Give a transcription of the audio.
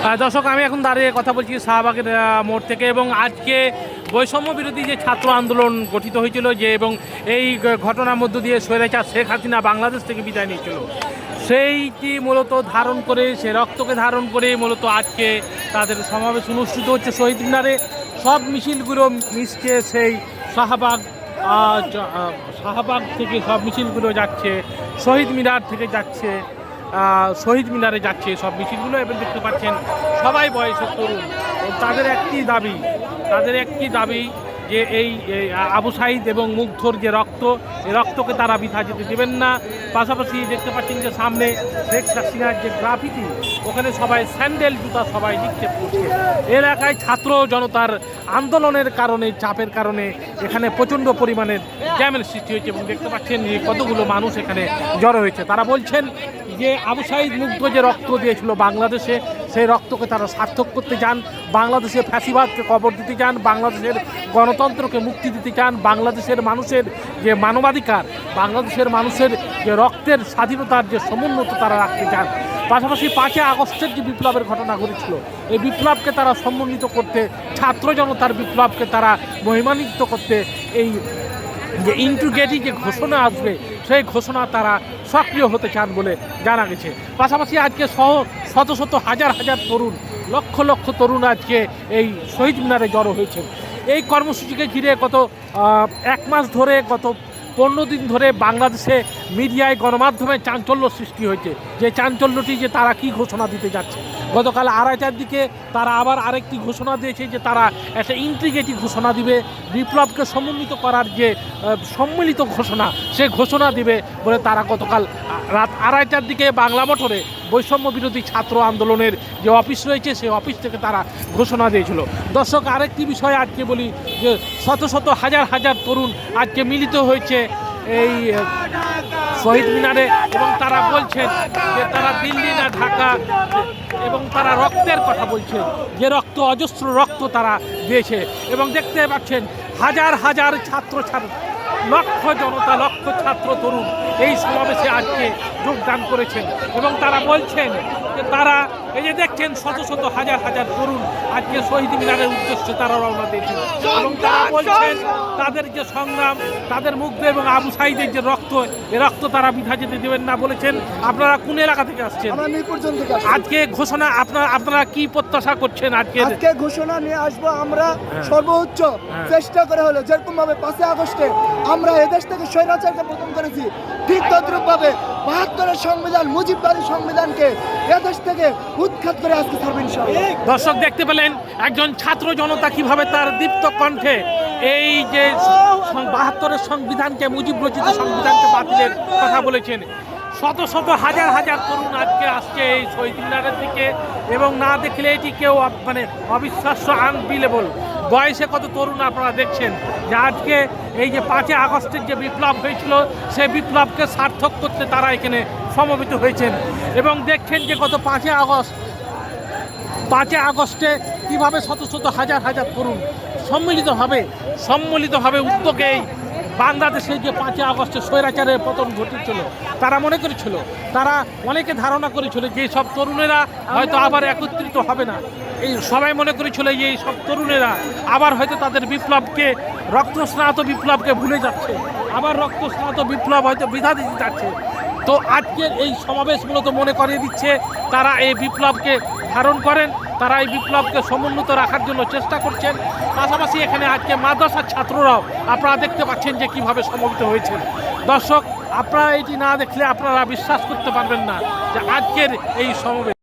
দর্শক, আমি এখন দাঁড়িয়ে কথা বলছি শাহবাগের মোড় থেকে এবং আজকে বৈষম্য বিরোধী যে ছাত্র আন্দোলন গঠিত হয়েছিল যে এবং এই ঘটনার মধ্য দিয়ে স্বৈরাচার শেখ হাসিনা বাংলাদেশ থেকে বিদায় নিয়েছিল, সেইটি মূলত ধারণ করে, সে রক্তকে ধারণ করে মূলত আজকে তাদের সমাবেশ অনুষ্ঠিত হচ্ছে শহীদ মিনারে। সব মিছিলগুলো মিশছে সেই শাহবাগ শাহবাগ থেকে সব মিছিলগুলো যাচ্ছে, শহীদ মিনার থেকে যাচ্ছে শহীদ মিনারে যাচ্ছে সব মিছিলগুলো এবং দেখতে পাচ্ছেন সবাই বয়সের তরুণ। তাদের একটি দাবি, তাদের একটি দাবি যে এই আবু সাইদ এবং মুগ্ধর যে রক্ত, এই রক্তকে তারা বিধা যেতে দেবেন না। পাশাপাশি দেখতে পাচ্ছেন যে সামনে শেখ হাসিনার যে গ্রাফিটি ওখানে সবাই স্যান্ডেল, জুতা সবাই নিক্ষেপ করছে। এলাকায় ছাত্র জনতার আন্দোলনের কারণে, চাপের কারণে এখানে প্রচণ্ড পরিমাণের জ্যামের সৃষ্টি হয়েছে এবং দেখতে পাচ্ছেন যে কতগুলো মানুষ এখানে জড়ো হয়েছে। তারা বলছেন যে আবু সাইদ মুগ্ধ যে রক্ত দিয়েছিল বাংলাদেশে, সেই রক্তকে তারা সার্থক করতে চান বাংলাদেশের ফ্যাসিবাদকে কবর দিতে চান বাংলাদেশের গণতন্ত্রকে মুক্তি দিতে চান বাংলাদেশের মানুষের যে মানবাধিকার, বাংলাদেশের মানুষের যে রক্তের স্বাধীনতার যে সমুন্নত তারা রাখতে চান পাশাপাশি পাঁচই আগস্টের যে বিপ্লবের ঘটনা ঘটেছিল, এই বিপ্লবকে তারা সম্মানিত করতে, ছাত্র জনতার বিপ্লবকে তারা মহিমান্বিত করতে, এই যে ইন্টুগেটি যে ঘোষণা আসবে সেই ঘোষণা তারা সক্রিয় হতে চান বলে জানা গেছে। পাশাপাশি আজকে সহ শত শত হাজার হাজার তরুণ, লক্ষ লক্ষ তরুণ আজকে এই শহীদ মিনারে জড়ো হয়েছে এই কর্মসূচিকে ঘিরে গত এক মাস ধরে গত পনেরো দিন ধরে বাংলাদেশে মিডিয়ায় গণমাধ্যমে চাঞ্চল্য সৃষ্টি হয়েছে। যে চাঞ্চল্যটি যে তারা কি ঘোষণা দিতে যাচ্ছে। গতকাল আড়াইটার দিকে তারা আবার আরেকটি ঘোষণা দিয়েছে যে তারা একটা ইন্ট্রিগেটিভ ঘোষণা দিবে, বিপ্লবকে সমন্বিত করার যে সম্মিলিত ঘোষণা, সে ঘোষণা দিবে বলে তারা গতকাল রাত আড়াইটার দিকে বাংলা মোটরে বৈষম্য বিরোধী ছাত্র আন্দোলনের যে অফিস রয়েছে সেই অফিস থেকে তারা ঘোষণা দিয়েছিল। দর্শক, আরেকটি বিষয় আজকে বলি যে শত শত হাজার হাজার তরুণ আজকে মিলিত হয়েছে এই শহীদ মিনারে এবং তারা বলছেন যে তারা দিল্লি না ঢাকা এবং তারা রক্তের কথা বলছেন। যে রক্ত, অজস্র রক্ত তারা দিয়েছে এবং দেখতে পাচ্ছেন হাজার হাজার ছাত্র ছাত্র লক্ষ জনতা, লক্ষ ছাত্র তরুণ এই সমাবেশে আজকে যোগদান করেছেন এবং তারা বলছেন যে তারা এই যে দেখছেন শত শত হাজার হাজার তরুণ আজকে শহীদ মিনারের উদ্দেশ্যে তারা রওনা দিয়েছেন এবং তারা বলছেন তাদের যে সংগ্রাম তাদের মুগ্ধ এবং আবু সাইদের যে রক্ত এ রক্ত তারা বিধা যেতে দেবেন না বলেছেন। আপনারা কোন এলাকা থেকে আসছেন? আজকে ঘোষণা আপনারা আপনারা কি প্রত্যাশা করছেন আজকে? আজকে ঘোষণা নিয়ে আসব আমরা হ্যাঁ। সর্বোচ্চ হ্যাঁ। চেষ্টা করে হলো যেরকম ভাবে পাঁচই আগস্টে আমরা এদেশ থেকে স্বৈরাচারকে প্রথম করেছি ঠিক তদ্রুপ ভাবে বাহাত্তরের সংবিধান, মুজিববাদী সংবিধানকে এদেশ থেকে উৎখাত করে আজকে ছাড়বেন। দর্শক, দেখতে পেলেন একজন ছাত্র জনতা কীভাবে তার দীপ্ত কণ্ঠে এই যে বাহাত্তরের সংবিধানকে, মুজিব রচিত সংবিধানকে বাতিলের কথা বলেছেন শত শত হাজার হাজার তরুণ আজকে আসছে এই শহীদ মিনারের দিকে এবং না দেখলে এটি কেউ মানে অবিশ্বাস্য আনবিলেবল বয়সে কত তরুণ আপনারা দেখছেন যে আজকে এই যে পাঁচই আগস্টের যে বিপ্লব হয়েছিল, সেই বিপ্লবকে সার্থক করতে তারা এখানে সমবেত হয়েছেন। এবং দেখছেন যে গত পাঁচই আগস্ট, পাঁচই আগস্টে কীভাবে শত শত হাজার হাজার তরুণ সম্মিলিতভাবে সম্মিলিতভাবে উদ্যোগে বাংলাদেশে যে পাঁচই আগস্টে স্বৈরাচারের পতন ঘটেছিল, তারা মনে করেছিল, তারা অনেকে ধারণা করেছিল যে সব তরুণেরা হয়তো আবার একত্রিত হবে না। এই সবাই মনে করেছিল যে এই সব তরুণেরা আবার হয়তো তাদের বিপ্লবকে, রক্তস্নাত বিপ্লবকে ভুলে যাচ্ছে। আবার রক্তস্নাত বিপ্লব হয়তো বিধা দিতে যাচ্ছে। তো আজকের এই সমাবেশ মূলত মনে করিয়ে দিচ্ছে, তারা এই বিপ্লবকে ধারণ করেন। তারা এই বিপ্লবকে সমুন্নত রাখার জন্য চেষ্টা করছেন। পাশাপাশি এখানে আজকে মাদ্রাসার ছাত্ররাও আপনারা দেখতে পাচ্ছেন যে কীভাবে সমবেত হয়েছেন। দর্শক, আপনারা এটি না দেখলে আপনারা বিশ্বাস করতে পারবেন না যে আজকের এই সমাবেশ